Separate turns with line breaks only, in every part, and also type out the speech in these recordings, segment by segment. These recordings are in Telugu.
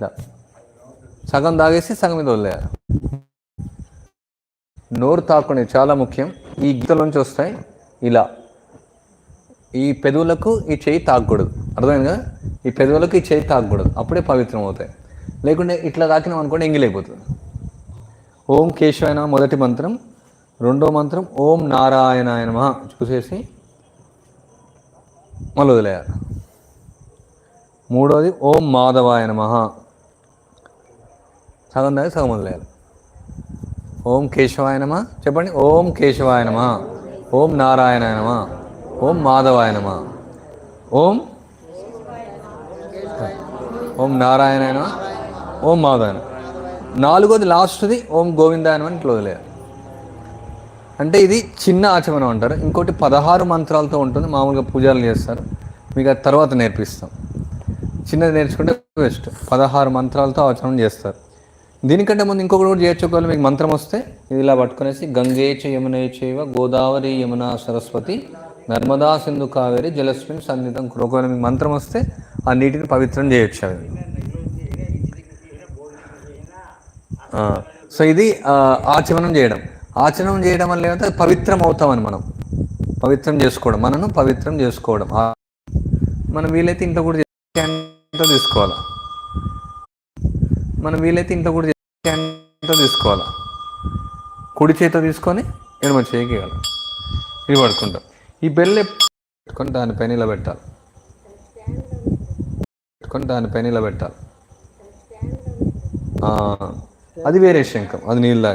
ఇలా సగం తాగేసి సగం మీద వదిలేయాలి. నోరు తాకుని చాలా ముఖ్యం. ఈ గీతలోంచి వస్తాయి ఇలా. ఈ పెదవులకు ఈ చేయి తాకూడదు. అర్థమైంది కదా? ఈ పెదవులకు ఈ చేయి తాకూడదు. అప్పుడే పవిత్రం అవుతాయి లేకుంటే ఇట్లా తాకినాం అనుకోండి ఎంగిలైపోతుంది ఓం కేశవాయన మొదటి మంత్రం. రెండో మంత్రం ఓం నారాయణాయ నమః చూసేసి మళ్ళీ వదిలేయాలి. మూడోది ఓం మాధవాయ మహా సగం దాకా సగం వదిలేయాలి ఓం కేశవాయనమా చెప్పండి. ఓం కేశవాయనమా ఓం నారాయణాయనమా ఓం మాధవాయనమా ఓం ఓం నారాయణ ఓం మాధవాయన నాలుగోది లాస్ట్ది ఓం గోవిందాయనం అని ఇట్లా వదిలేయాలి. అంటే ఇది చిన్న ఆచమనం అంటారు. ఇంకోటి పదహారు మంత్రాలతో ఉంటుంది. మామూలుగా పూజలు చేస్తారు. మీకు అది తర్వాత నేర్పిస్తాం. చిన్నది నేర్చుకుంటే బెస్ట్. పదహారు మంత్రాలతో ఆచరణ చేస్తారు. దీనికంటే ముందు ఇంకొకటి కూడా చేయొచ్చు ఒకవేళ మీకు మంత్రం వస్తే ఇది ఇలా పట్టుకునేసి గంగే చ గోదావరి యమున సరస్వతి నర్మదా సింధు కావేరి జలస్మిన్ సన్నిధం ఒకవేళ మీకు మంత్రం వస్తే ఆ నీటిని పవిత్రం చేయొచ్చు అవి. ఆ, సో ఇది ఆచమనం చేయడం. ఆచరణం చేయడం వల్ల ఏమంటే పవిత్రం అవుతామని మనం. పవిత్రం చేసుకోవడం. మనను పవిత్రం చేసుకోవడం. మనం వీలైతే ఇంట్లో కూడా చేతితో తీసుకోవాలి? మనం వీలైతే ఇంట్లో కూడా చేతితో తీసుకోవాలి? కుడి చేతితో తీసుకొని ఎడమ చేయగలం ఇది పడుకుంటాం. ఈ బెల్ పెట్టుకొని దానిపైన ఇలా పెట్టాలి పెట్టుకొని దానిపైన ఇలా పెట్టాలి అది వేరే శంఖం అది నీళ్ళు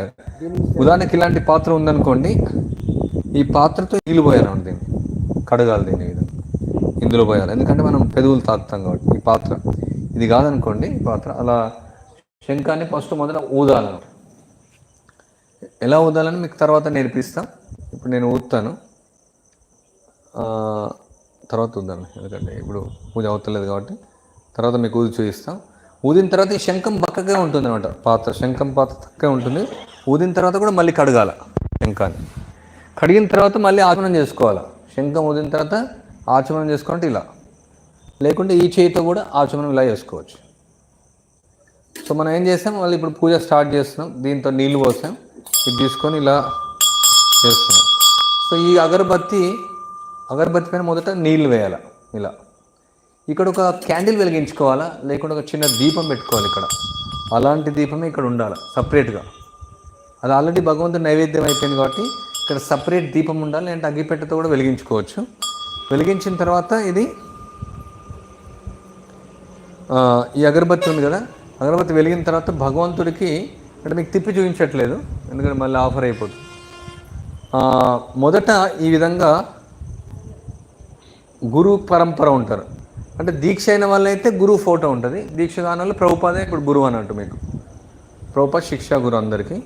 ఉదాహరణకి ఇలాంటి పాత్ర ఉందనుకోండి ఈ పాత్రతో నీళ్ళు పోయాను దీన్ని. కడగాలి దీన్ని విధంగా ఇందులో పోయాలి. ఎందుకంటే మనం పెదవులు తాకుతాం కాబట్టి ఈ పాత్ర. ఇది కాదనుకోండి ఈ పాత్ర. అలా శంఖాన్ని ఫస్ట్ మొదట ఊదాలను. ఎలా ఊదాలని మీకు తర్వాత నేర్పిస్తాం. ఇప్పుడు నేను ఊదుతాను. తర్వాత ఊదాను. ఎందుకంటే ఇప్పుడు పూజ అవుతలేదు కాబట్టి. తర్వాత మీకు ఊది చూపిస్తాం. ఊదిన తర్వాత ఈ శంఖం పక్కకే ఉంటుంది అనమాట పాత్ర శంఖం పాత్ర పక్కకే ఉంటుంది. ఊదిన తర్వాత కూడా మళ్ళీ కడగాల శంఖాన్ని. కడిగిన తర్వాత మళ్ళీ ఆచమనం చేసుకోవాలి. శంఖం ఊదిన తర్వాత ఆచమనం చేసుకుంటే ఇలా. లేకుంటే ఈ చేయితో కూడా ఆచమనం ఇలా చేసుకోవచ్చు. సో మనం ఏం చేస్తాం మళ్ళీ ఇప్పుడు పూజ స్టార్ట్ చేస్తున్నాం. దీంతో నీళ్ళు పోసాం. ఇది తీసుకొని ఇలా చేస్తున్నాం. సో ఈ అగరబత్తి అగరబత్తి పైన మొదట నీళ్ళు వేయాలి. ఇలా. ఇక్కడ ఒక క్యాండిల్ వెలిగించుకోవాలా? లేకుంటే ఒక చిన్న దీపం పెట్టుకోవాలి ఇక్కడ. అలాంటి దీపమే ఇక్కడ ఉండాలి సపరేట్గా. అది ఆల్రెడీ భగవంతుడు నైవేద్యం అయిపోయింది కాబట్టి ఇక్కడ సపరేట్ దీపం ఉండాలి. లేదంటే అగ్గిపెట్టెతో కూడా వెలిగించుకోవచ్చు. వెలిగించిన తర్వాత ఇది ఈ అగరబత్తి ఉంది కదా? అగరబత్తి వెలిగిన తర్వాత భగవంతుడికి ఇక్కడ మీకు తిప్పి చూపించట్లేదు. ఎందుకంటే మళ్ళీ ఆఫర్ అయిపోతుంది మొదట ఈ విధంగా గురు పరంపర ఉంటారు. అంటే దీక్ష అయిన వాళ్ళైతే గురువు ఫోటో ఉంటుంది. దీక్ష కాని వాళ్ళు ప్రభుపాదే ఇప్పుడు గురువు అన్నట్టు మీకు. ప్రభుపాద శిక్షా గురు అందరికీ.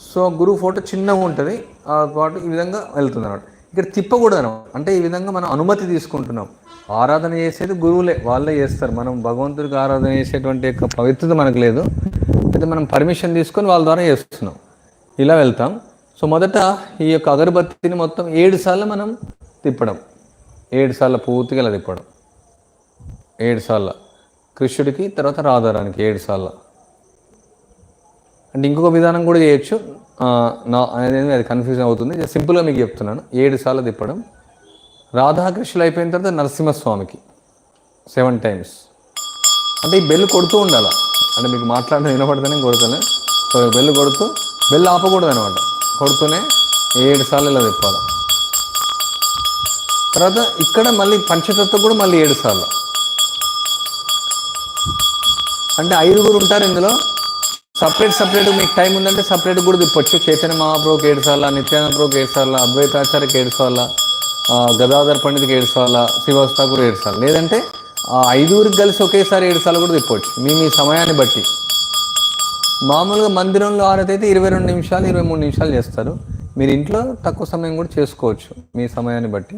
సో గురువు ఫోటో చిన్నగా ఉంటుంది. ఆ పాటు ఈ విధంగా వెళ్తుంది అనమాట ఇక్కడ తిప్పకూడదు అనమాట అంటే ఈ విధంగా మనం అనుమతి తీసుకుంటున్నాం. ఆరాధన చేసేది గురువులే వాళ్ళే చేస్తారు. మనం భగవంతుడికి ఆరాధన చేసేటువంటి యొక్క పవిత్రత మనకు లేదు. అయితే మనం పర్మిషన్ తీసుకొని వాళ్ళ ద్వారా చేస్తున్నాం. ఇలా వెళ్తాం. సో మొదట ఈ యొక్క అగరబత్తిని మొత్తం ఏడు సార్లు మనం తిప్పడం. ఏడు సార్లు పూర్తిగా ఇలా తిప్పడం. ఏడు సార్లు. కృష్ణుడికి తర్వాత రాధారానికి ఏడు సార్లు. అంటే ఇంకొక విధానం కూడా చేయొచ్చు. నా అనేది అది కన్ఫ్యూజన్ అవుతుంది. సింపుల్గా మీకు చెప్తున్నాను. ఏడు సార్లు తిప్పడం. రాధాకృష్ణులు అయిపోయిన తర్వాత నరసింహస్వామికి సెవెన్ టైమ్స్ అంటే ఈ బెల్ కొడుతూ ఉండాలి? అంటే మీకు మాట్లాడడం వినపడితేనే కొడుతూనే. సో బెల్ కొడుతూ బెల్ ఆపకూడదు అనమాట కొడుతూనే ఏడు సార్లు ఇలా తిప్పాలి? తర్వాత ఇక్కడ మళ్ళీ పంచతత్వం కూడా మళ్ళీ ఏడు సార్లు. అంటే ఐదుగురు ఉంటారు ఇందులో. సపరేట్ సపరేట్ మీకు టైం ఉందంటే సపరేట్ కూడా తిప్పొచ్చు. చైతన్య మహాప్రభుకి ఏడు సార్లు నిత్యానంద ప్రభుకి ఏడు సార్లు అద్వైతాచార్యకి ఏడు సార్లు. గదాధర్ పండిత్కి ఏడు శ్రీవాస్ ఠాకూర్ ఏడు సార్లు లేదంటే ఐదుగురికి కలిసి ఒకేసారి ఏడు సార్లు కూడా తిప్పవచ్చు మీ మీ సమయాన్ని బట్టి. మామూలుగా మందిరంలో ఆరతి అయితే ఇరవై రెండు నిమిషాలు ఇరవై మూడు నిమిషాలు చేస్తారు. మీరు ఇంట్లో తక్కువ సమయం కూడా చేసుకోవచ్చు మీ సమయాన్ని బట్టి.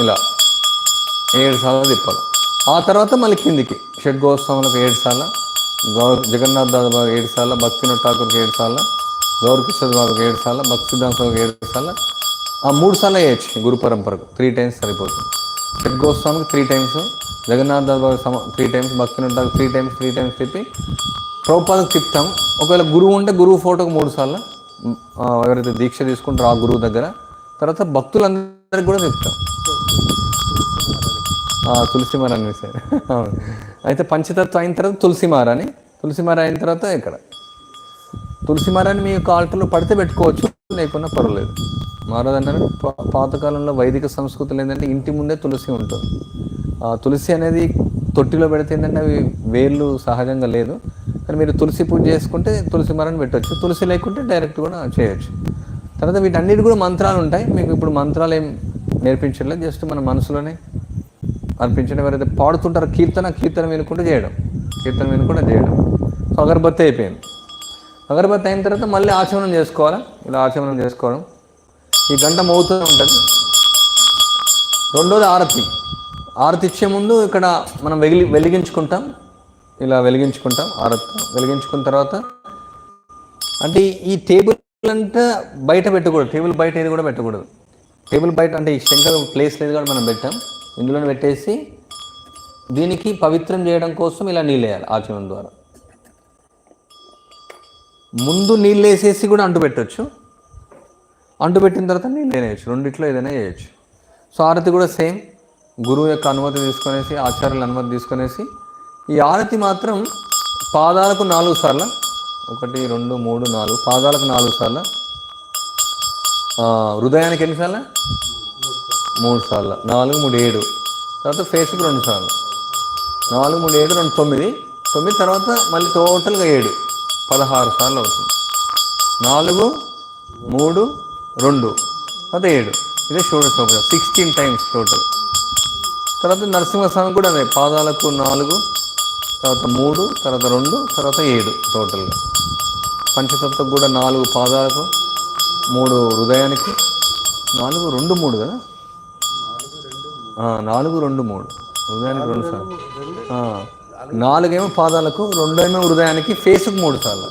ఇలా. ఏడు సార్లు తిప్పాలి. ఆ తర్వాత మళ్ళీ కిందికి. షడ్ ఏడు సార్లు గౌర జగన్నాథ్ దాదా బాబు ఏడు సార్లు భక్తినాథ్ ఠాకూర్కి ఏడు సార్లు గౌర్ బాబుకి ఏడు సార్లు భక్తి సిద్ధాంతకి ఏడు సార్లు మూడు సార్లు వేయచ్చు గురు పరంపరకు. త్రీ టైమ్స్ సరిపోతుంది. షడ్ గోస్వామికి త్రీ టైమ్స్ జగన్నాథ్ బాబు సమ త్రీ టైమ్స్ భక్తులు ఉంటారు త్రీ టైమ్స్ త్రీ టైమ్స్ తిప్పి ప్రభుపాదకు తిప్పుతాం. ఒకవేళ గురువు ఉంటే గురువు ఫోటోకి మూడు సార్లు ఎవరైతే దీక్ష తీసుకుంటారో ఆ గురువు దగ్గర. తర్వాత భక్తులందరికి కూడా తిప్పుతాం. తులసిమార అని సార్. అవును. అయితే పంచతత్వం అయిన తర్వాత తులసిమార అని తులసిమార అయిన తర్వాత ఇక్కడ. తులసిమారాన్ని మీ యొక్క ఆల్టర్లో పడితే పెట్టుకోవచ్చు లేకున్నా పర్వాలేదు. మారదంటే పా- పాతకాలంలో వైదిక సంస్కృతులు ఏంటంటే ఇంటి ముందే తులసి ఉంటుంది. తులసి అనేది తొట్టిలో పెడితే ఏంటంటే అవి వేర్లు సహజంగా లేదు. కానీ మీరు తులసి పూజ చేసుకుంటే తులసి మరాన్ని పెట్టవచ్చు తులసి లేకుంటే డైరెక్ట్ కూడా చేయొచ్చు. తర్వాత వీటన్నిటి కూడా మంత్రాలు ఉంటాయి. మీకు ఇప్పుడు మంత్రాలు ఏం నేర్పించట్లేదు. జస్ట్ మన మనసులోనే అనిపించడం ఎవరైతే పాడుతుంటారో కీర్తన కీర్తన వినుకుంటూ చేయడం. కీర్తన వినుకుంటూ చేయడం. సో అగరబత్తి అయిపోయింది. అగరబత్తి అయిన తర్వాత మళ్ళీ ఆచమనం చేసుకోవాలా? ఇలా ఆచమనం చేసుకోవడం. ఈ గంట మోగుతూ ఉంటుంది. రెండోది ఆరతి. ఆరతి ఇచ్చే ముందు ఇక్కడ మనం వెగిలి వెలిగించుకుంటాం. ఇలా వెలిగించుకుంటాం ఆరతి వెలిగించుకున్న తర్వాత అంటే ఈ టేబుల్ అంతా బయట పెట్టకూడదు. టేబుల్ బయట ఏది కూడా పెట్టకూడదు. టేబుల్ బయట అంటే ఈ శంకర్ ప్లేస్ లేదు కూడా మనం పెట్టాం. ఇందులోనే పెట్టేసి దీనికి పవిత్రం చేయడం కోసం ఇలా నీళ్ళు వేయాలి ఆచరణ ద్వారా. ముందు నీళ్ళు వేసేసి కూడా అంటు పెట్టచ్చు. అంటు పెట్టిన తర్వాత నీళ్ళు వేయచ్చు. రెండిట్లో ఏదైనా చేయొచ్చు సో ఆరతి కూడా సేమ్. గురువు యొక్క అనుమతి తీసుకొనేసి ఆచార్యుల అనుమతి తీసుకొనేసి ఈ ఆరతి మాత్రం పాదాలకు నాలుగు సార్లు ఒకటి రెండు మూడు నాలుగు పాదాలకు నాలుగు సార్లు హృదయానికి ఎన్నిసార్లు మూడు సార్లు. నాలుగు మూడు ఏడు. తర్వాత ఫేస్కి రెండు సార్లు. నాలుగు మూడు ఏడు రెండు తొమ్మిది. తొమ్మిది తర్వాత మళ్ళీ టోటల్గా ఏడు. పదహారు సార్లు అవుతుంది. నాలుగు మూడు రెండు తర్వాత ఏడు. ఇదే షోడశోప సిక్స్టీన్ టైమ్స్ టోటల్ తర్వాత నరసింహస్వామి కూడా అదే. పాదాలకు నాలుగు తర్వాత మూడు తర్వాత రెండు తర్వాత ఏడు టోటల్గా పంచతత్వం కూడా నాలుగు పాదాలకు మూడు హృదయానికి. నాలుగు రెండు మూడు కదా? నాలుగు రెండు మూడు. హృదయానికి రెండు సార్లు. నాలుగేమో పాదాలకు రెండేమో హృదయానికి ఫేస్కు మూడు సార్లు.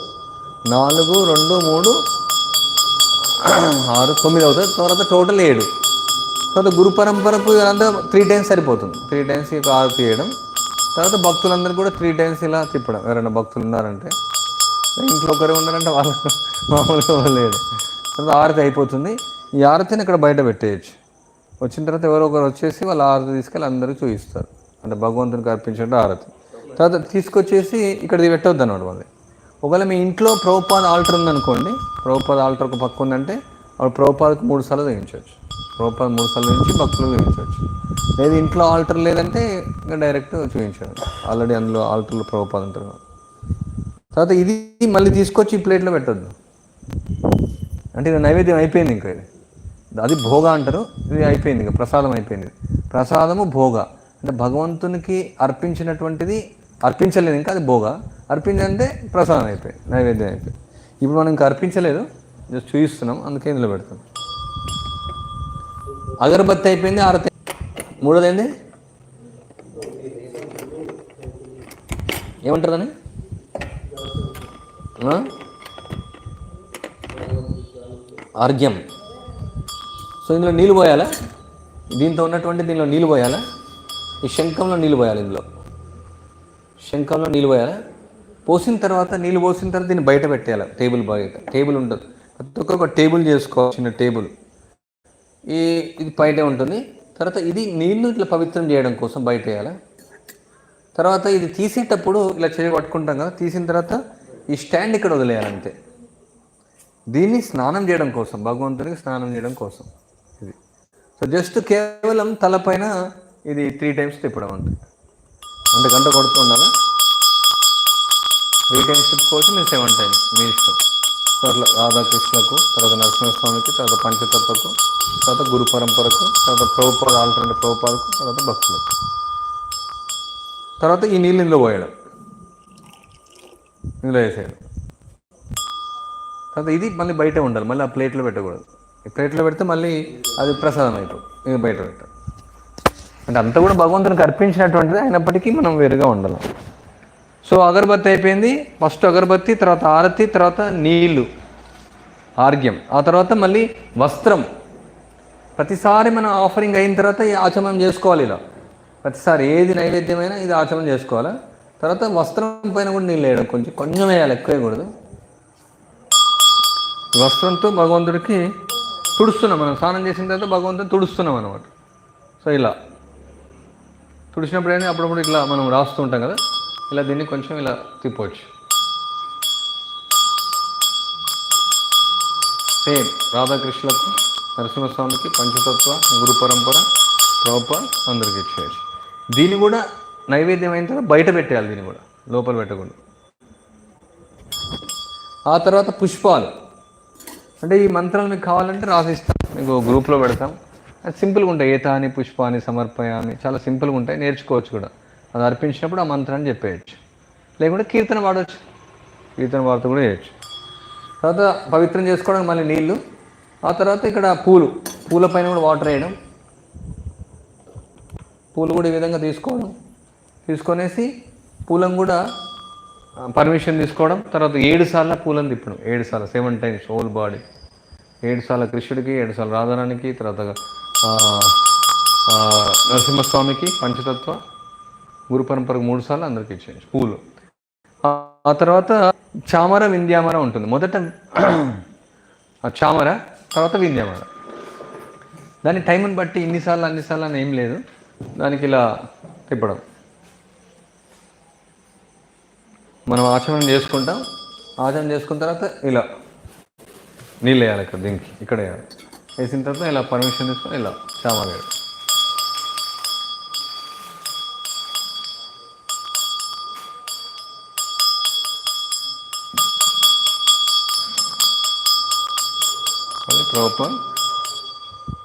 నాలుగు రెండు మూడు ఆరు తొమ్మిది అవుతుంది. తర్వాత టోటల్ ఏడు. తర్వాత గురు పరంపరకు ఇదంతా త్రీ టైమ్స్ సరిపోతుంది. త్రీ టైమ్స్ ఇక ఆరతి చేయడం. తర్వాత భక్తులందరూ కూడా త్రీ టైమ్స్ ఇలా తిప్పడం. ఎవరైనా భక్తులు ఉన్నారంటే ఇంట్లో ఒకరే ఉన్నారంటే వాళ్ళు మామూలుగా వాళ్ళు లేడు తర్వాత ఆరతి అయిపోతుంది. ఈ ఆరతిని ఇక్కడ బయట పెట్టేయచ్చు. వచ్చిన తర్వాత ఎవరో ఒకరు వచ్చేసి వాళ్ళ ఆరతి తీసుకెళ్ళి అందరూ చూపిస్తారు అంటే భగవంతునికి అర్పించడం ఆరతి. తర్వాత తీసుకొచ్చేసి ఇక్కడ పెట్టవద్దు అన్నమాట మళ్ళీ ఒకవేళ మీ ఇంట్లో ప్రభుపాద ఆల్టర్ ఉందనుకోండి ప్రభుపాద ఆల్టర్ ఒక పక్క ఉందంటే వాళ్ళు ప్రభుపాదకు మూడు సార్లు వేయించవచ్చు. ప్రభుపాద మూడు సార్లు వేయించి భక్తులు వేయించవచ్చు. లేదు ఇంట్లో ఆల్టర్ లేదంటే ఇంకా డైరెక్ట్ చూపించవచ్చు ఆల్రెడీ అందులో ఆల్టర్లు ప్రభుపాద ఉంటారు తర్వాత ఇది మళ్ళీ తీసుకొచ్చి ఈ ప్లేట్లో పెట్టద్దు. అంటే ఇది నైవేద్యం అయిపోయింది ఇంకా ఇది. అది భోగ అంటారు ఇది అయిపోయింది ఇంకా ప్రసాదం అయిపోయింది. ప్రసాదము భోగ. అంటే భగవంతునికి అర్పించినటువంటిది అర్పించలేదు ఇంకా అది భోగ. అర్పించంటే ప్రసాదం అయిపోయింది నైవేద్యం అయిపోయింది ఇప్పుడు మనం ఇంకా అర్పించలేదు జస్ట్ చూపిస్తున్నాం అందుకే ఇందులో పెడతాం. అగరబత్తి అయిపోయింది ఆరతి. మూడోది ఏమంటారు ఏమంటారని? ఆ? ఆర్గ్యం సో ఇందులో నీళ్ళు పోయాలా? దీంతో ఉన్నటువంటి దీనిలో నీళ్ళు పోయాలా? ఈ శంఖంలో నీళ్ళు పోయాలి ఇందులో? శంఖంలో నీళ్ళు పోయాలా? పోసిన తర్వాత నీళ్ళు పోసిన తర్వాత దీన్ని బయట పెట్టేయాలి. టేబుల్ బయట. టేబుల్ ఉండదు. ప్రతి ఒక్కొక్క టేబుల్ చేసుకోవాల్సిన చిన్న టేబుల్. ఈ ఇది బయటే ఉంటుంది. తర్వాత ఇది నీళ్ళు ఇట్లా పవిత్రం చేయడం కోసం బయట వేయాలి. తర్వాత ఇది తీసేటప్పుడు ఇలా చేయి పట్టుకుంటాం కదా తీసిన తర్వాత ఈ స్టాండ్ ఇక్కడ వదిలేయాలి అంతే. దీన్ని స్నానం చేయడం కోసం భగవంతునికి స్నానం చేయడం కోసం. ఇది. సో జస్ట్ కేవలం తలపైన ఇది త్రీ టైమ్స్ తిప్పడం అంతే. అంటే గంట కొడుతూ ఉండాలా? త్రీ టైమ్స్ మీ మీరు సెవెన్ టైమ్స్ మీ ఇష్టం. సో అట్లా రాధాకృష్ణకు తర్వాత నరసింహస్వామికి తర్వాత పంచతత్వకు తర్వాత గురు పరంపరకు తర్వాత ప్రభుపాద ఆల్టర్నేట్ ప్రభుపాదకు తర్వాత భక్తులకు. తర్వాత ఈ నీళ్ళు ఇందులో పోయడం. ఇందులో వేసేయడం. తర్వాత ఇది మళ్ళీ బయట ఉండాలి మళ్ళీ ఆ ప్లేట్లో పెట్టకూడదు. ఈ ప్లేట్లో పెడితే మళ్ళీ అది ప్రసాదం అయిపోతుంది ఇది బయట పెట్టాలి అంటే అంతా కూడా భగవంతునికి అర్పించినటువంటిది అయినప్పటికీ మనం వేరుగా ఉండాలి. సో అగరబత్తి అయిపోయింది. ఫస్ట్ అగరబత్తి తర్వాత ఆరతి తర్వాత నీళ్ళు ఆర్గ్యం ఆ తర్వాత మళ్ళీ వస్త్రం. ప్రతిసారి మనం ఆఫరింగ్ అయిన తర్వాత ఈ ఆచమనం చేసుకోవాలి ఇలా. ప్రతిసారి ఏది నైవేద్యమైనా ఇది ఆచమనం చేసుకోవాలా? తర్వాత వస్త్రం పైన కూడా నీళ్ళు వేయడం. కొంచెం కొంచెం వేయాలి ఎక్కువ వేయకూడదు. వస్త్రంతో భగవంతుడికి తుడుస్తున్నాం మనం. స్నానం చేసిన తర్వాత భగవంతుని తుడుస్తున్నాం అనమాట సో ఇలా. తుడిచినప్పుడు ఏంటి అప్పుడప్పుడు ఇట్లా మనం రాస్తూ ఉంటాం కదా. ఇలా దీన్ని కొంచెం ఇలా తిప్పవచ్చు సేమ్ రాధాకృష్ణులకు నరసింహస్వామికి పంచతత్వ గురు పరంపర ప్రోప అందరికి ఇచ్చేయచ్చు. దీన్ని కూడా నైవేద్యం అయిన తర్వాత బయట పెట్టేయాలి దీన్ని కూడా లోపల పెట్టకుండా. ఆ తర్వాత పుష్పాలు. అంటే ఈ మంత్రాలు మీకు కావాలంటే రాసిస్తాం మీకు గ్రూప్లో పెడతాం. సింపుల్గా ఉంటాయి ఏతాని పుష్పాని సమర్పయాన్ని చాలా సింపుల్గా ఉంటాయి నేర్చుకోవచ్చు కూడా. అది అర్పించినప్పుడు ఆ మంత్రాన్ని చెప్పేయచ్చు. లేకుంటే కీర్తన పాడవచ్చు కీర్తన పాడుతూ కూడా చేయొచ్చు. తర్వాత పవిత్రం చేసుకోవడానికి మళ్ళీ నీళ్ళు ఆ తర్వాత ఇక్కడ పూలు పూల పైన కూడా వాటర్ వేయడం. పూలు కూడా ఈ విధంగా తీసుకోవడం. తీసుకొనేసి పూలను కూడా పర్మిషన్ తీసుకోవడం. తర్వాత ఏడు సార్లు పూలను తిప్పడం. ఏడు సార్లు సెవెన్ టైమ్స్ హోల్ బాడీ. ఏడు సార్లు కృష్ణుడికి ఏడు సార్లు రాధారానికి తర్వాత నరసింహస్వామికి పంచతత్వ. గురు పరంపరకు మూడు సార్లు అందరికి ఇచ్చేయండి. పూలు ఆ తర్వాత చామర వింధ్యామర ఉంటుంది. మొదట చామర తర్వాత వింధ్యామర. దాని టైంని బట్టి ఇన్నిసార్లు అన్నిసార్లు అని ఏం లేదు. దానికి ఇలా తిప్పడం. మనం ఆచరణ చేసుకుంటాం. ఆచరణ చేసుకున్న తర్వాత ఇలా నీళ్ళు వేయాలి ఇక్కడ దీనికి. ఇక్కడ వేయాలి. వేసిన తర్వాత ఇలా పర్మిషన్ తీసుకొని ఇలా చామర వేయాలి. మళ్ళీ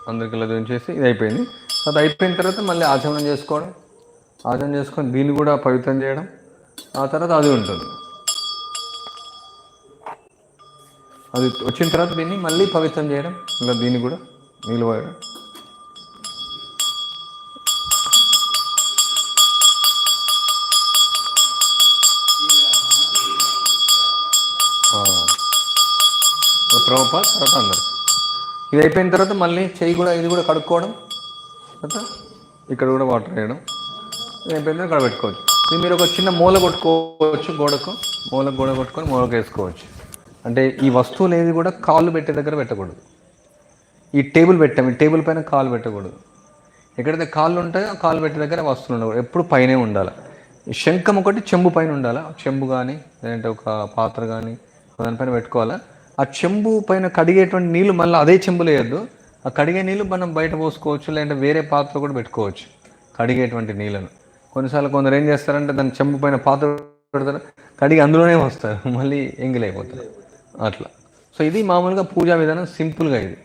అందరికి ఇలా చేసి ఇది అయిపోయింది. అది అయిపోయిన తర్వాత మళ్ళీ ఆచరణ చేసుకోవడం. ఆచరణ చేసుకొని దీన్ని కూడా పవిత్రం చేయడం. ఆ తర్వాత అది ఉంటుంది. అది వచ్చిన తర్వాత దీన్ని మళ్ళీ పవిత్రం చేయడం. ఇలా దీన్ని కూడా నీళ్ళు పోయడం. ప్రభుపాద్ తర్వాత అందరు ఇది అయిపోయిన తర్వాత మళ్ళీ చెయ్యి కూడా ఇది కూడా కడుక్కోవడం తర్వాత ఇక్కడ కూడా వాటర్ వేయడం. ఇది అయిపోయిన తర్వాత కడబెట్టుకోవచ్చు పెట్టుకోవచ్చు. ఇది మీరు ఒక చిన్న మూల కొట్టుకోవచ్చు గోడకు మూల గోడ కొట్టుకొని మూలకు వేసుకోవచ్చు. అంటే ఈ వస్తువులు ఏది కూడా కాళ్ళు పెట్టే దగ్గర పెట్టకూడదు. ఈ టేబుల్ పెట్టాము ఈ టేబుల్ పైన కాలు పెట్టకూడదు. ఎక్కడైతే కాళ్ళు ఉంటాయో ఆ కాలు పెట్టే దగ్గర వస్తువులు ఉండకూడదు. ఎప్పుడు పైనే ఉండాలి. ఈ శంఖం ఒకటి చెంబు పైన ఉండాలి. చెంబు కానీ లేదంటే ఒక పాత్ర కానీ దానిపైన పెట్టుకోవాలా? ఆ చెంబు పైన కడిగేటువంటి నీళ్ళు మళ్ళీ అదే చెంబులు వేయద్దు. ఆ కడిగే నీళ్ళు మనం బయట పోసుకోవచ్చు లేదంటే వేరే పాత్ర కూడా పెట్టుకోవచ్చు కడిగేటువంటి నీళ్ళను. కొన్నిసార్లు కొందరు ఏం చేస్తారంటే దాని చెంబు పైన పాత్ర పెడతారు కడిగి అందులోనే వస్తారు మళ్ళీ ఎంగిలైపోతారు అట్లా. సో ఇది మామూలుగా పూజా విధానం సింపుల్గా ఇది.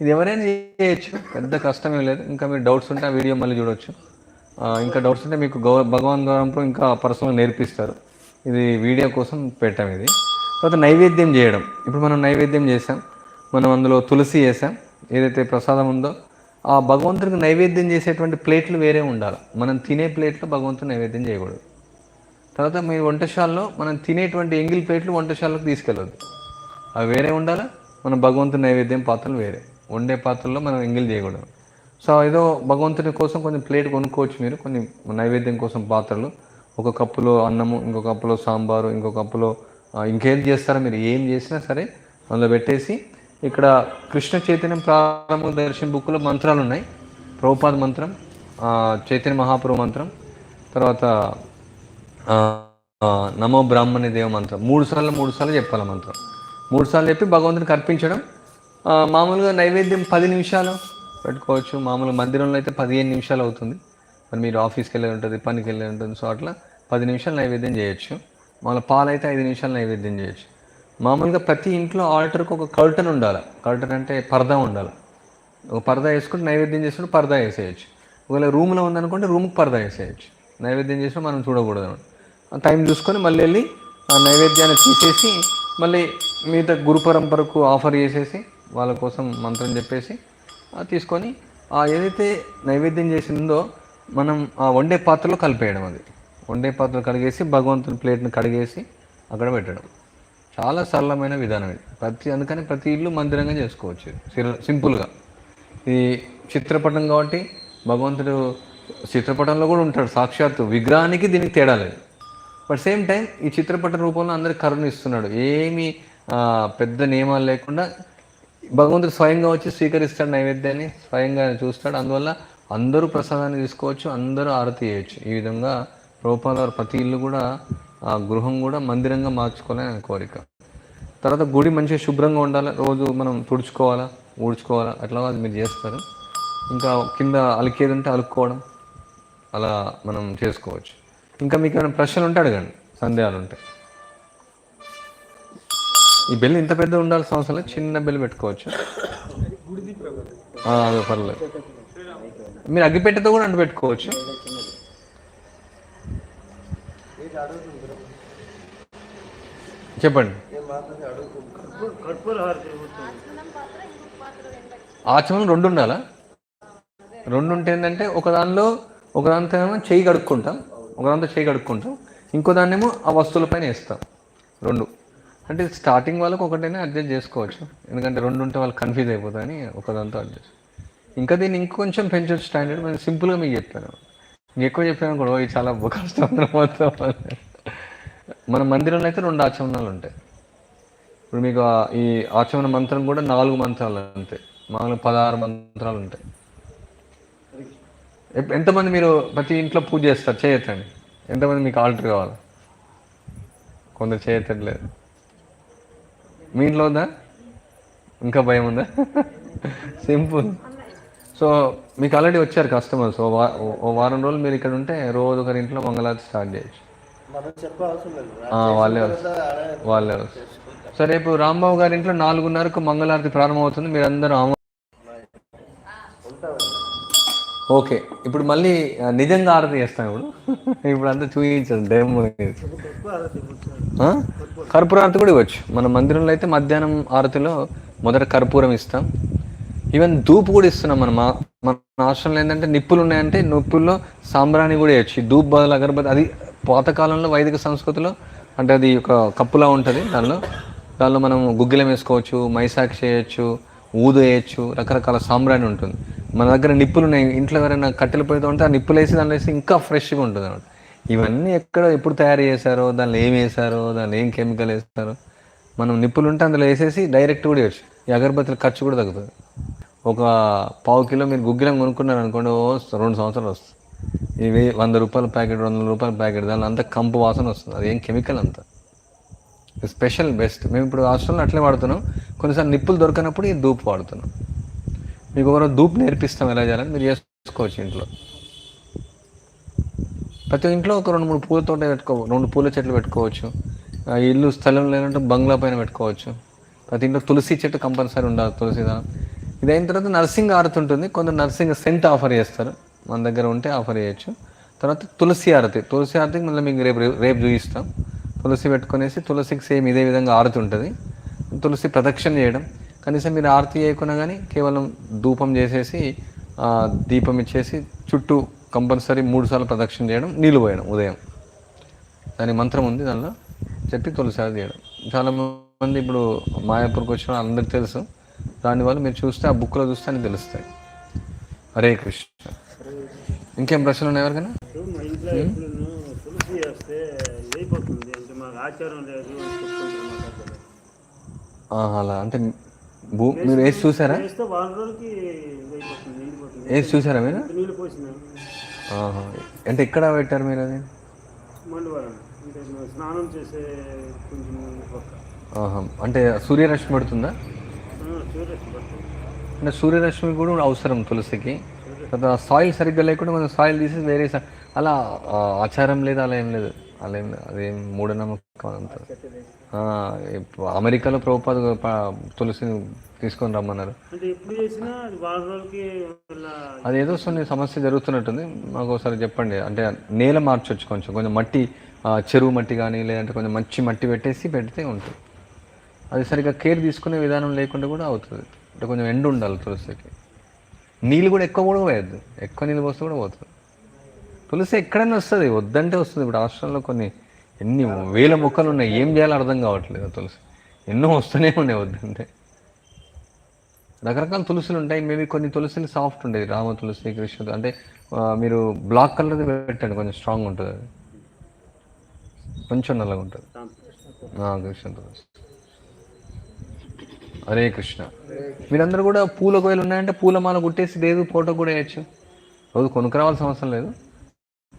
ఇది ఎవరైనా చేయొచ్చు పెద్ద కష్టమేం లేదు. ఇంకా మీరు డౌట్స్ ఉంటే ఆ వీడియో మళ్ళీ చూడొచ్చు. ఇంకా డౌట్స్ ఉంటే మీకు గౌ భగవాన్ ద్వారంలో ఇంకా పర్సనల్ నేర్పిస్తారు. ఇది వీడియో కోసం పెట్టాం ఇది. తర్వాత నైవేద్యం చేయడం. ఇప్పుడు మనం నైవేద్యం చేసాం మనం అందులో తులసి వేసాం ఏదైతే ప్రసాదం ఉందో ఆ భగవంతుడికి నైవేద్యం చేసేటువంటి ప్లేట్లు వేరే ఉండాలి. మనం తినే ప్లేట్లో భగవంతుని నైవేద్యం చేయకూడదు. తర్వాత మీ వంటశాలలో మనం తినేటువంటి ఎంగిల్ ప్లేట్లు వంటశాలకు తీసుకెళ్ళొద్దు. అవి వేరే ఉండాలి? మన భగవంతుని నైవేద్యం పాత్రలు వేరే. వండే పాత్రల్లో మనం ఎంగిల్ చేయకూడదు. సో ఏదో భగవంతుని కోసం కొంచెం ప్లేట్ కొనుక్కోవచ్చు మీరు. కొన్ని నైవేద్యం కోసం పాత్రలు. ఒక కప్పులో అన్నము ఇంకో కప్పులో సాంబారు ఇంకో కప్పులో ఇంకేం చేస్తారో మీరు ఏం చేసినా సరే అందులో పెట్టేసి ఇక్కడ కృష్ణ చైతన్యం ప్రారంభ దర్శన బుక్లో మంత్రాలు ఉన్నాయి. ప్రభుపాద మంత్రం చైతన్య మహాప్రభు మంత్రం తర్వాత నమో బ్రాహ్మణ్య దేవ మంత్రం. మూడు సార్లు మూడు సార్లు చెప్పాలి మంత్రం. మూడు సార్లు చెప్పి భగవంతునికి అర్పించడం. మామూలుగా నైవేద్యం పది నిమిషాలు పెట్టుకోవచ్చు. మామూలుగా మందిరంలో అయితే పదిహేను నిమిషాలు అవుతుంది. మరి మీరు ఆఫీస్కి వెళ్ళి ఉంటుంది పనికి వెళ్ళి ఉంటుంది. సో అట్లా పది నిమిషాలు నైవేద్యం చేయొచ్చు. మళ్ళీ పాలు అయితే ఐదు నిమిషాలు నైవేద్యం చేయొచ్చు. మామూలుగా ప్రతి ఇంట్లో ఆల్టర్కి ఒక కర్టన్ ఉండాలి. కర్టన్ అంటే పరదా ఉండాలి. ఒక పరదా వేసుకుంటే నైవేద్యం చేసుకుంటే పరదా వేసేయచ్చు. ఒకవేళ రూమ్లో ఉందనుకుంటే రూమ్కి పరదా వేసేయచ్చు. నైవేద్యం చేసినా మనం చూడకూడదు ఆ టైం చూసుకొని మళ్ళీ వెళ్ళి ఆ నైవేద్యాన్ని తీసేసి మళ్ళీ మిగతా గురు పరంపరకు ఆఫర్ చేసేసి వాళ్ళ కోసం మంత్రం చెప్పేసి తీసుకొని ఆ ఏదైతే నైవేద్యం చేసిందో మనం ఆ వండే పాత్రలో కలిపేయడం అది. వండే పాత్రలు కడిగేసి భగవంతుని ప్లేట్ని కడిగేసి అక్కడ పెట్టడం. చాలా సరళమైన విధానం ఇది. ప్రతి అందుకని ప్రతి ఇల్లు మందిరంగా చేసుకోవచ్చు సింపుల్గా. ఇది చిత్రపటం కాబట్టి భగవంతుడు చిత్రపటంలో కూడా ఉంటాడు సాక్షాత్తు విగ్రహానికి దీనికి తేడా లేదు. బట్ సేమ్ టైం ఈ చిత్రపట రూపంలో అందరికి కరుణిస్తున్నాడు. ఏమి పెద్ద నియమాలు లేకుండా భగవంతుడు స్వయంగా వచ్చి స్వీకరిస్తాడు నైవేద్యాన్ని స్వయంగా చూస్తాడు. అందువల్ల అందరూ ప్రసాదాన్ని తీసుకోవచ్చు అందరూ ఆరతి చేయొచ్చు. ఈ విధంగా రూపాల వారు ప్రతి ఇల్లు కూడా ఆ గృహం కూడా మందిరంగా మార్చుకోవాలని ఆయన కోరిక. తర్వాత గుడి మంచిగా శుభ్రంగా ఉండాలి రోజు మనం తుడుచుకోవాలా ఊడ్చుకోవాలా అట్లా అది మీరు చేస్తారు. ఇంకా కింద అలికేది ఉంటే అలుక్కోవడం అలా మనం చేసుకోవచ్చు. ఇంకా మీకు ఏమైనా ప్రశ్నలు ఉంటే అడగండి సందేహాలు ఉంటాయి ఈ బెల్ ఇంత పెద్ద ఉండాల్సిన అవసరం లేదు చిన్న బెల్ పెట్టుకోవచ్చు. అదే పర్లేదు. మీరు అగ్గిపెట్టెతో కూడా అంటు పెట్టుకోవచ్చు. చెప్పండి. ఆచమనం రెండు ఉండాలా? రెండు ఉంటే ఏంటంటే ఒక దానిలో ఒక దాంతో ఏమో చేయి కడుక్కుంటాం ఒక దాంతో చేయి కడుక్కుంటాం ఇంకో దాన్నేమో ఆ వస్తువులపైన వేస్తాం. రెండు. అంటే స్టార్టింగ్ వాళ్ళకి ఒకటైనా అడ్జస్ట్ చేసుకోవచ్చు. ఎందుకంటే రెండు ఉంటే వాళ్ళు కన్ఫ్యూజ్ అయిపోతారని ఒక దాంతో అడ్జస్ట్ ఇంకా దీన్ని ఇంకొంచెం పెంచొచ్చు స్టాండర్డ్ నేను సింపుల్గా మీకు చెప్పాను ఇంకెక్కువ చెప్పాను కూడా ఇది చాలా కష్టం మొత్తం మన మందిరంలో అయితే రెండు ఆచమనాలు ఉంటాయి. ఇప్పుడు మీకు ఈ ఆచమన మంత్రం కూడా నాలుగు మంత్రాలు అంతే. మామూలుగా పదహారు మంత్రాలు ఉంటాయి. ఎంతమంది మీరు ప్రతి ఇంట్లో పూజ చేస్తారు? చేయొచ్చండి ఎంతమంది మీకు ఆల్టర్ కావాలి? కొందరు చేయట్లేదు. మీ ఇంట్లో ఉందా? ఇంకా భయం ఉందా? సింపుల్. సో మీకు ఆల్రెడీ వచ్చారు కస్టమర్స్ ఓ వారం రోజులు మీరు ఇక్కడ ఉంటే రోజు ఒకరి ఇంట్లో మంగళారతి స్టార్ట్ చేయొచ్చు. వాళ్ళే వస్తారు. వాళ్ళే వస్తారు. సో రేపు రాంబాబు గారి ఇంట్లో నాలుగున్నరకు మంగళారతి ప్రారంభమవుతుంది. మీరందరూ ఆమో ఓకే. ఇప్పుడు మళ్ళీ నిజంగా ఆరతి చేస్తాం ఇప్పుడు. ఇప్పుడు అంతా చూపించండి డెమో?
కర్పూర
ఆరతి కూడా ఇవ్వచ్చు. మన మందిరంలో అయితే మధ్యాహ్నం ఆరతిలో మొదట కర్పూరం ఇస్తాం. ఈవెన్ ధూపు కూడా ఇస్తున్నాం మనం. మన ఆశ్రమంలో ఏంటంటే నిప్పులు ఉన్నాయంటే నిప్పుల్లో సాంబ్రాణి కూడా వేయచ్చు. ధూప్ బదులు అగరబత్తి అది పాతకాలంలో వైదిక సంస్కృతిలో అంటే అది ఒక కప్పులా ఉంటుంది దానిలో. దానిలో మనం గుగ్గిలం వేసుకోవచ్చు మైసాక్షి చేయొచ్చు ఊదు వేయచ్చు రకరకాల సాంబ్రాణి ఉంటుంది. మన దగ్గర నిప్పులు ఉన్నాయి. ఇంట్లో ఎవరైనా కట్టెలు పోయితే ఉంటే ఆ నిప్పులు వేసి దానిలో వేసి ఇంకా ఫ్రెష్గా ఉంటుంది అనమాట ఇవన్నీ ఎక్కడ ఎప్పుడు తయారు చేశారో దానిలో ఏం వేశారో దానిలో ఏం కెమికల్ వేస్తారో మనం నిప్పులు ఉంటే అందులో వేసేసి డైరెక్ట్ కూడా వేయచ్చు. ఈ అగరబత్తుల ఖర్చు కూడా తగ్గుతుంది. ఒక పావు కిలో మీరు గుగ్గిలం కొనుక్కున్నారు అనుకోండి ఓ రెండు సంవత్సరాలు వస్తుంది. ఇవి వంద రూపాయల ప్యాకెట్ రెండు వందల రూపాయల ప్యాకెట్ దాని అంతా కంపు వాసన వస్తుంది. అది ఏం కెమికల్ అంతా? Special best. మేము ఇప్పుడు హాస్టల్లో అట్లే వాడుతున్నాం. కొన్నిసార్లు నిప్పులు దొరకనప్పుడు ఈ ధూప్ వాడుతున్నాం. మీకు ఒకరోజు ధూప్ నేర్పిస్తాం ఎలా చేయాలని మీరు చేసుకోవచ్చు ఇంట్లో. ప్రతి ఇంట్లో ఒక రెండు మూడు పూల తోట పెట్టుకో రెండు పూల చెట్లు పెట్టుకోవచ్చు. ఇల్లు స్థలం లేదంటే బంగ్లా పైన పెట్టుకోవచ్చు. ప్రతి ఇంట్లో తులసి చెట్టు కంపల్సరీ ఉండాలి తులసి దానం ఇది అయిన తర్వాత నర్సింగ్ ఆరతి ఉంటుంది. కొందరు నర్సింగ్ సెంట్ ఆఫర్ చేస్తారు. మన దగ్గర ఉంటే ఆఫర్ చేయొచ్చు. తర్వాత తులసి ఆరతి తులసి ఆరతికి మళ్ళీ మీకు రేపు రేపు చూపిస్తాం. తులసి పెట్టుకునేసి తులసికి సేమ్ ఇదే విధంగా ఆరతి ఉంటుంది. తులసి ప్రదక్షిణ చేయడం. కనీసం మీరు ఆరతి చేయకుండా కానీ కేవలం ధూపం చేసేసి దీపం ఇచ్చేసి చుట్టూ కంపల్సరీ మూడు సార్లు ప్రదక్షిణ చేయడం నీళ్ళు పోయడం ఉదయం. దాని మంత్రం ఉంది దానిలో. చెప్పి తులసి ఆరతి చేయడం. చాలా మంది ఇప్పుడు మాయాపూర్కి వచ్చిన అందరికి తెలుసు. దానివల్ల మీరు చూస్తే ఆ బుక్లో చూస్తే అని తెలుస్తాయి. హరే కృష్ణ. ఇంకేం ప్రశ్నలు ఉన్నాయి ఎవరికైనా? అలా. అంటే భూ మీరు వేసి చూసారా? వేసి చూసారా మీరు. అంటే ఎక్కడ పెట్టారు మీరు అది?
స్నానం చేసే.
అంటే సూర్యరశ్మి పడుతుంది? అంటే సూర్యరశ్మి కూడా అవసరం తులసికి. తర్వాత సాయిల్ సరిగ్గా లేకుండా మనం సాయిల్ తీసి వేరే అలా ఆచారం లేదు అలా ఏం లేదు. అలా ఏం లేదు. అదేం మూఢనమ్మకం అంతా. అమెరికాలో ప్రభుపాద తులసిని తీసుకొని రమ్మన్నారు.
అది
ఏదో కొన్ని సమస్య జరుగుతున్నట్టుంది. మాకు ఒకసారి చెప్పండి. అంటే నేల మార్చొచ్చు కొంచెం. కొంచెం మట్టి చెరువు మట్టి కానీ లేదంటే కొంచెం మంచి మట్టి పెట్టేసి పెడితే ఉంటుంది. అది సరిగ్గా కేర్ తీసుకునే విధానం లేకుండా కూడా అవుతుంది. అంటే కొంచెం ఎండు ఉండాలి తులసికి. నీళ్ళు కూడా ఎక్కువ కూడా పోయద్దు. ఎక్కువ నీళ్ళు పోస్తే కూడా పోతుంది. తులసి ఎక్కడైనా వస్తుంది వద్దంటే వస్తుంది. ఇప్పుడు రాష్ట్రంలో కొన్ని ఎన్ని వేల మొక్కలు ఉన్నాయి ఏం చేయాలో అర్థం కావట్లేదు తులసి. ఎన్నో వస్తూనే ఉన్నాయి వద్దంటే. రకరకాల తులసులు ఉంటాయి. మేబీ కొన్ని తులసిలు సాఫ్ట్ ఉండేది రామ తులసి కృష్ణ అంటే మీరు బ్లాక్ కలర్ది పెట్టండి కొంచెం స్ట్రాంగ్ ఉంటుంది. అది కొంచెం నల్లగా ఉంటుంది కృష్ణ తులసి. హరే కృష్ణ. మీరందరూ కూడా పూల కోయలు ఉన్నాయంటే పూలమాల కుట్టేసి లేదు ఫోటో కూడా వేయచ్చు. రోజు కొనుక్కరావాల్సిన అవసరం లేదు.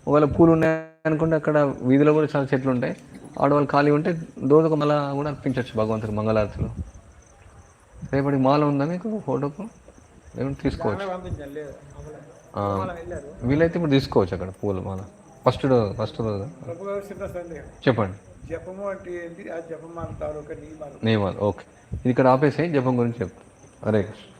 ఒకవేళ పూలు ఉన్నాయనుకుంటే అక్కడ వీధిలో కూడా చాలా చెట్లు ఉంటాయి. ఆడవాళ్ళు ఖాళీ ఉంటే దోద ఒక మల కూడా అర్పించవచ్చు భగవంతుడు మంగళారతిలో. రేపటి మాల ఉందా మీకు ఫోటోకు? ఏమైనా తీసుకోవచ్చు. వీలైతే ఇప్పుడు తీసుకోవచ్చు అక్కడ పూల మాల. ఫస్ట్ ఫస్ట్ రోజు. చెప్పండి.
జపము అంటే ఏంటి? ఆ జపమాల తాలూకా నియమాలు.
నియమాలు. ఓకే. ఇది ఇక్కడ ఆపేసి జపం గురించి చెప్తాను హరే కృష్ణ.